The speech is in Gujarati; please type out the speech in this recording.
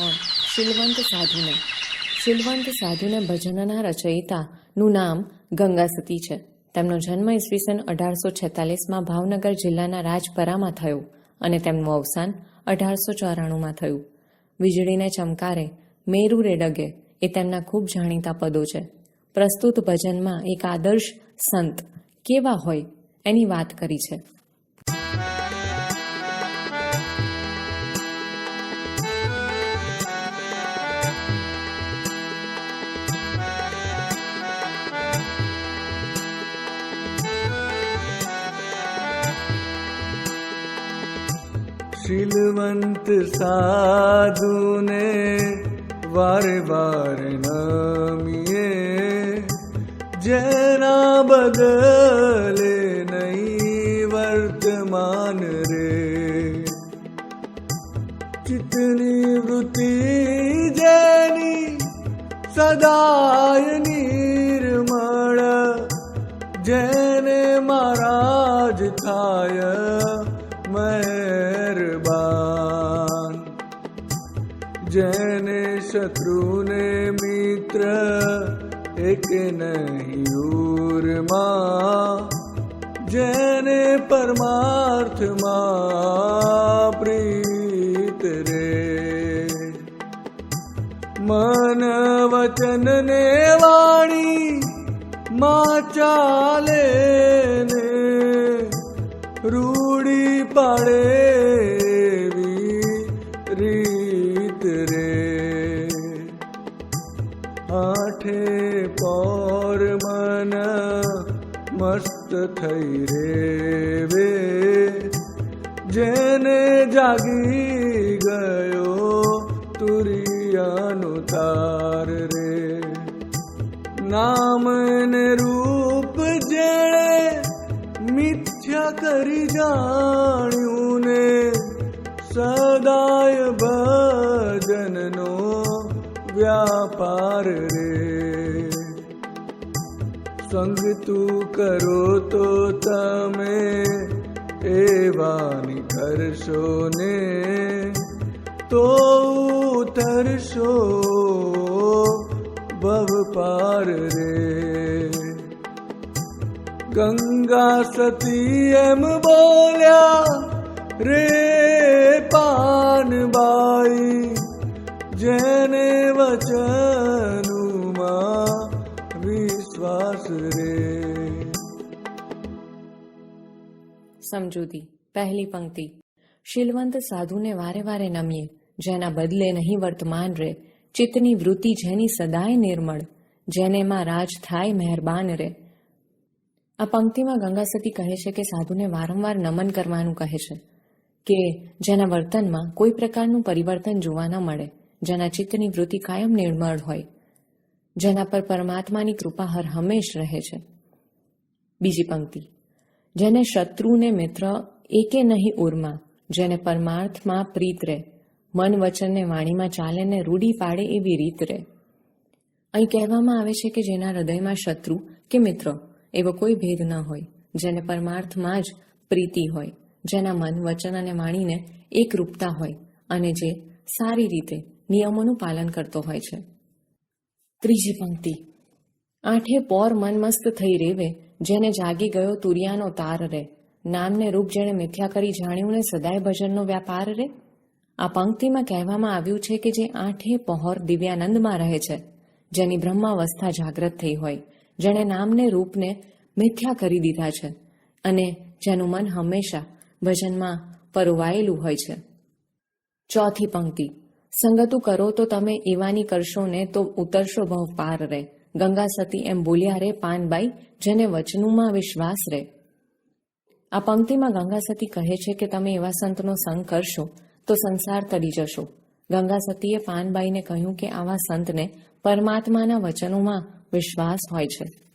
ત્રણ શીલવંત સાધુને. શીલવંત સાધુને ભજનના રચયિતાનું નામ ગંગાસતી છે. તેમનો જન્મ ઈસવીસન અઢારસો છેતાલીસમાં ભાવનગર જિલ્લાના રાજપરામાં થયો અને તેમનું અવસાન અઢારસો ચોરાણુંમાં થયું. વીજળીને ચમકારે મેરુ રેડગે એ તેમના ખૂબ જાણીતા પદો છે. પ્રસ્તુત ભજનમાં એક આદર્શ સંત કેવા હોય એની વાત કરી છે. साधु ने वे जना बदल नै वर्तमानरे जैनि सदा नीर मा जैने महाराज खाया જેને શત્રુને મિત્ર, એક નહીં જેને પરમાર્થમાં પ્રીત રે. મન વચન ને વાણી માં ચાલે ને રૂડી પાડે એવી રીત રે આઠે પોર મન મસ્ત થઈ રેવે જેને જાગી ગયો તુરિયાનો તાર રે નામ રૂપ જેણે મિથ્યા કરી જાણ્યું ને સદાય ભજનનો વ્યાપાર રે સંગ તું કરો તો તમે એવાની કરશો ને તો ઉતરશો ભવ પાર રે ગંગા સતી એમ બોલ્યા રે પાનબાઈ, જેને વચનુમાં વિશ્વાસ રે. સમજૂતી, પહેલી પંક્તિ. શીલવંત સાધુને વારે વારે નમીએ, જેના બદલે નહીં વર્તમાન રે. ચિત્તની વૃત્તિ જેની સદાય નિર્મળ, જેને માં રાજ થાય મહેરબાન રે. આ પંક્તિમાં ગંગાસતી કહે છે કે સાધુને વારંવાર નમન કરવાનું કહે છે. કે જેના વર્તનમાં કોઈ પ્રકારનું પરિવર્તન જોવા ન મળે, જેના ચિત્તની વૃત્તિ કાયમ નિર્મળ હોય, જેના પર પરમાત્માની કૃપા હર હંમેશ રહે છે. બીજી પંક્તિ, જેને શત્રુને મિત્ર એકે નહીં ઉર્મા, જેને પરમાર્થમાં પ્રીત રહે, મન વચનને વાણીમાં ચાલે ને રૂઢી પાડે એવી રીત રહે. અહીં કહેવામાં આવે છે કે જેના હૃદયમાં શત્રુ કે મિત્ર, એવો કોઈ ભેદ ન હોય, જેને પરમાર્થમાં જ પ્રીતિ હોય. જેના મન, વચન અને વાણીને એકરૂપતા હોય અને જે સારી રીતે નિયમોનું પાલન કરતો હોય છે. ત્રીજી પંક્તિ. આઠે પોર મન મસ્ત થઈ રેવે, જેને જાગી ગયો તુરિયાનો તાર રે. નામને રૂપ જેણે મિથ્યા કરી જાણ્યું ને સદાય ભજનનો વ્યાપાર રે? આ પંક્તિમાં કહેવામાં આવ્યું છે કે જે આઠે પહોર દિવ્યાનંદમાં રહે છે, જેની બ્રહ્માવસ્થા જાગ્રત થઈ હોય, જેણે નામને રૂપને મિથ્યા કરી દીધા છે અને જેનું મન હંમેશા ભજનમાં પરોવાયેલું હોય છે. ચોથી પંક્તિ. સંગતું કરો તો તમે એવાની કરશો ને તો ઉતરશો ભવ પાર રે. ગંગા સતી એમ બોલ્યા રે, પાનબાઈ, જેને વચનુમાં વિશ્વાસ રે. આ પંક્તિમાં ગંગા સતી કહે છે કે તમે એવા સંતનો સંગ કરશો તો સંસાર તરી જશો. ગંગા સતીએ પાનબાઈને કહ્યું કે આવા સંતને પરમાત્માના વચનોમાં વિશ્વાસ હોય છે.